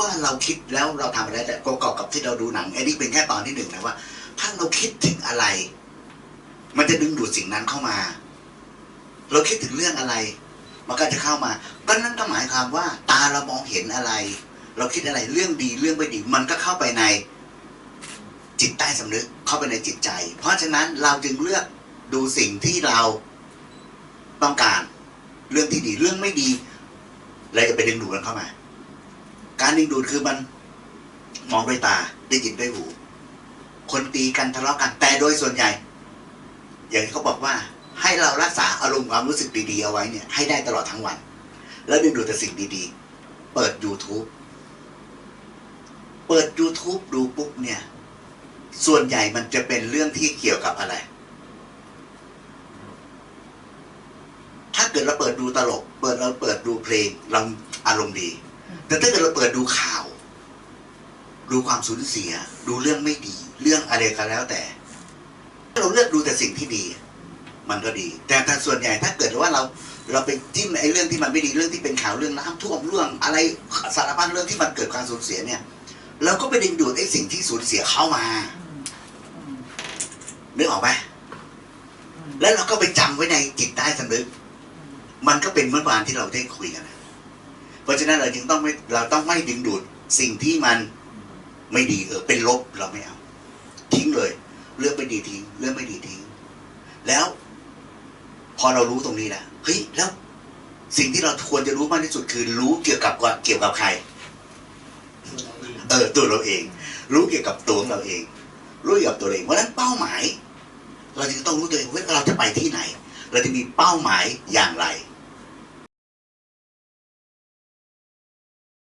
ว่าเราคิดแล้วเราทำอะไรแต่ประกอบกับที่เราดูหนังไอ้นี่เป็นแค่ตอนที่หนึ่งนะว่า ถ้าเราคิดถึงอะไร มันจะดึงดูดสิ่งนั้นเข้ามา เราคิดถึงเรื่องอะไร มันก็จะเข้ามาก็นั่นก็หมายความว่า ตาเรามองเห็นอะไร เราคิดอะไรเรื่องดีเรื่องไม่ดี มันก็เข้าไปในจิตใต้สำนึกเข้าไปในจิตใจ เพราะฉะนั้นเราจึงเลือกดูสิ่งที่เราต้องการ เรื่องที่ดีเรื่องไม่ดีเราจะไปดึงดูดมันเข้ามา การดึงดูดคือมันมองด้วยตาได้ยินด้วยหู คนตีกันทะเลาะกันแต่โดยส่วนใหญ่ อย่างที่เขาบอกว่า ให้เรารักษาอารมณ์ความรู้สึกดีๆเอาไว้เนี่ย ให้ได้ตลอดทั้งวัน แล้วดึงดูดแต่สิ่งดีๆ เปิด YouTube เปิด YouTube ดูปุ๊บเนี่ย ส่วนใหญ่มันจะเป็นเรื่องที่เกี่ยวกับอะไร ถ้าเกิดเราเปิดดูตลก เปิดเราเปิดดูเพลงเราอารมณ์ดี แต่ถ้าเกิดเราเปิดดูข่าว ดูความสูญเสีย ดูเรื่องไม่ดี เรื่องอะไรก็แล้วแต่ถ้าเราเลือกดูแต่สิ่งที่ดี มันก็ดี แต่ถ้าส่วนใหญ่ถ้าเกิดว่าเราเราไปจิ้มไอ้เรื่องที่มันไม่ดีเรื่องที่เป็นข่าวเรื่องน้ำท่วมเรื่องอะไรสารพัดเรื่องที่มันเกิดความสูญเสียเนี่ยเราก็ไปดึงดูดไอ้สิ่งที่สูญเสียเข้ามานึกออกไหมแล้วเราก็ไปจำไว้ในจิตใต้สำนึก มันก็เป็นเมื่อวานที่เราได้คุยกันนะ เพราะฉะนั้นเราจึงต้องไม่เราต้องไม่ดึงดูดสิ่งที่มันไม่ดีเออเป็นลบเราไม่เอา ทิ้งเลย เรื่องไม่ดีทิ้ง เรื่องไม่ดีทิ้ง แล้ว พอเรารู้ตรงนี้แล้วเฮ้ยแล้ว สิ่งที่เราควรจะรู้มากที่สุดคือ รู้เกี่ยวกับว่าเกี่ยวกับใคร เออตัวเราเอง รู้เกี่ยวกับตัวเราเอง รู้เกี่ยวกับตัวเองเพราะฉะนั้นเป้าหมาย เราจึงต้องรู้ตัวเองว่าเราจะไปที่ไหน เราจะมีเป้าหมายอย่างไร